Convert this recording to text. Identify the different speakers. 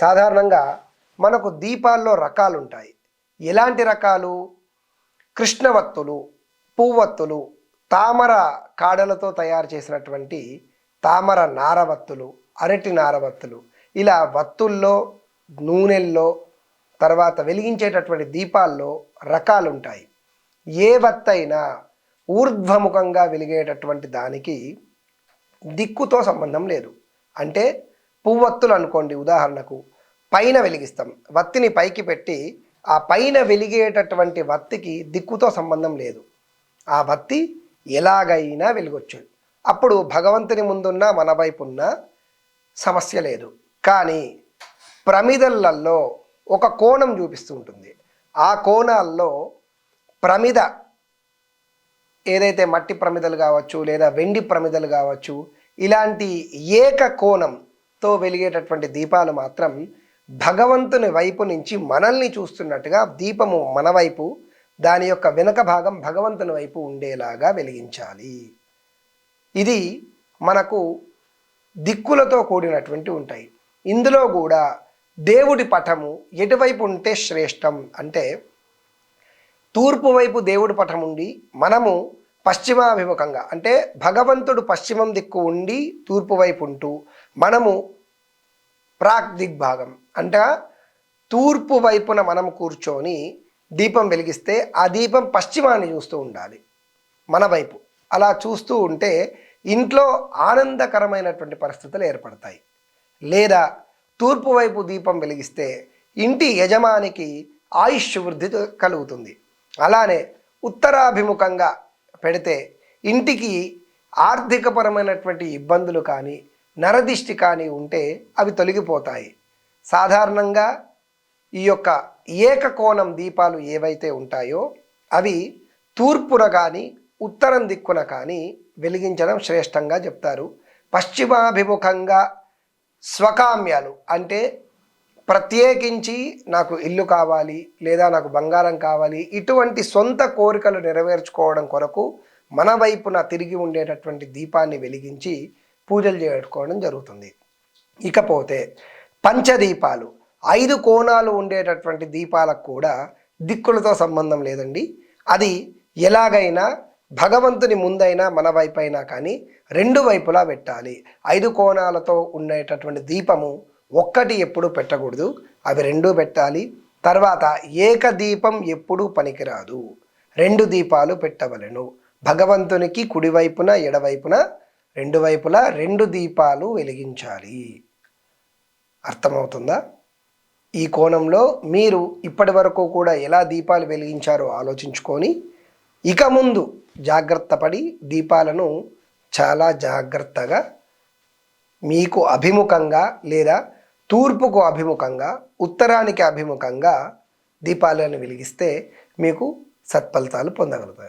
Speaker 1: సాధారణంగా మనకు దీపాల్లో రకాలు ఉంటాయి ఎలాంటి రకాలు? కృష్ణవత్తులు పువ్వత్తులు తామర కాడలతో తయారు చేసినటువంటి తామర నారవత్తులు అరటి నారవత్తులు. ఇలా వత్తుల్లో నూనెల్లో తర్వాత వెలిగించేటటువంటి దీపాల్లో రకాలుంటాయి. ఏ వత్తైనా ఊర్ధ్వముఖంగా వెలిగేటటువంటి దానికి దిక్కుతో సంబంధం లేదు. అంటే పువ్వొత్తులు అనుకోండి ఉదాహరణకు పైన వెలిగిస్తాం. వత్తిని పైకి పెట్టి ఆ పైన వెలిగేటటువంటి వత్తికి దిక్కుతో సంబంధం లేదు. ఆ వత్తి ఎలాగైనా వెలిగొచ్చు. అప్పుడు భగవంతుని ముందున్న మన వైపు ఉన్న సమస్య లేదు. కానీ ప్రమిదలలో ఒక కోణం చూపిస్తూ ఉంటుంది. ఆ కోణాల్లో ప్రమిద ఏదైతే మట్టి ప్రమిదలు కావచ్చు లేదా వెండి ప్రమిదలు కావచ్చు ఇలాంటి ఏక కోణం తో వెలిగేటటువంటి దీపాలు మాత్రం భగవంతుని వైపు నుంచి మనల్ని చూస్తున్నట్టుగా దీపము మన వైపు దాని యొక్క వెనుక భాగం భగవంతుని వైపు ఉండేలాగా వెలిగించాలి. ఇది మనకు దిక్కులతో కూడినటువంటి ఉంటాయి. ఇందులో కూడా దేవుడి పటము ఎటువైపు ఉంటే శ్రేష్టం అంటే తూర్పు వైపు దేవుడి పటం ఉండి మనము పశ్చిమాభిముఖంగా అంటే భగవంతుడు పశ్చిమం దిక్కు ఉండి తూర్పు వైపు ఉంటూ మనము ప్రాక్ దిగ్భాగం అంటే తూర్పు వైపున మనం కూర్చొని దీపం వెలిగిస్తే ఆ దీపం పశ్చిమాన్ని చూస్తూ ఉండాలి మన వైపు. అలా చూస్తూ ఉంటే ఇంట్లో ఆనందకరమైనటువంటి పరిస్థితులు ఏర్పడతాయి. లేదా తూర్పు వైపు దీపం వెలిగిస్తే ఇంటి యజమానికి ఆయుష్ వృద్ధి కలుగుతుంది. అలానే ఉత్తరాభిముఖంగా పెడితే ఇంటికి ఆర్థికపరమైనటువంటి ఇబ్బందులు కానీ నరదిష్టి కానీ ఉంటే అవి తొలగిపోతాయి. సాధారణంగా ఈ యొక్క ఏకకోణం దీపాలు ఏవైతే ఉంటాయో అవి తూర్పున కానీ ఉత్తరం దిక్కున కానీ వెలిగించడం శ్రేష్టంగా చెప్తారు. పశ్చిమాభిముఖంగా స్వకామ్యాలు అంటే ప్రత్యేకించి నాకు ఇల్లు కావాలి లేదా నాకు బంగారం కావాలి ఇటువంటి సొంత కోరికలు నెరవేర్చుకోవడం కొరకు మన వైపున తిరిగి ఉండేటటువంటి దీపాన్ని వెలిగించి పూజలు చేసుకోవడం జరుగుతుంది. ఇకపోతే పంచదీపాలు ఐదు కోణాలు ఉండేటటువంటి దీపాలకు కూడా దిక్కులతో సంబంధం లేదండి. అది ఎలాగైనా భగవంతుని ముందైనా మన వైపైనా కానీ రెండు వైపులా పెట్టాలి. ఐదు కోణాలతో ఉండేటటువంటి దీపము ఒక్కటి ఎప్పుడు పెట్టకూడదు. అవి రెండు పెట్టాలి. తర్వాత ఏక దీపం ఎప్పుడూ పనికిరాదు. రెండు దీపాలు పెట్టవలెను. భగవంతునికి కుడివైపున ఎడవైపున రెండు వైపులా రెండు దీపాలు వెలిగించాలి. అర్థమవుతుందా? ఈ కోణంలో మీరు ఇప్పటి వరకు కూడా ఎలా దీపాలు వెలిగించారో ఆలోచించుకొని ఇక ముందు జాగ్రత్త పడి దీపాలను చాలా జాగ్రత్తగా మీకు అభిముఖంగా లేదా తూర్పుకు అభిముఖంగా ఉత్తరానికి అభిముఖంగా దీపాలను వెలిగిస్తే మీకు సత్ఫలితాలు పొందగలుగుతారు.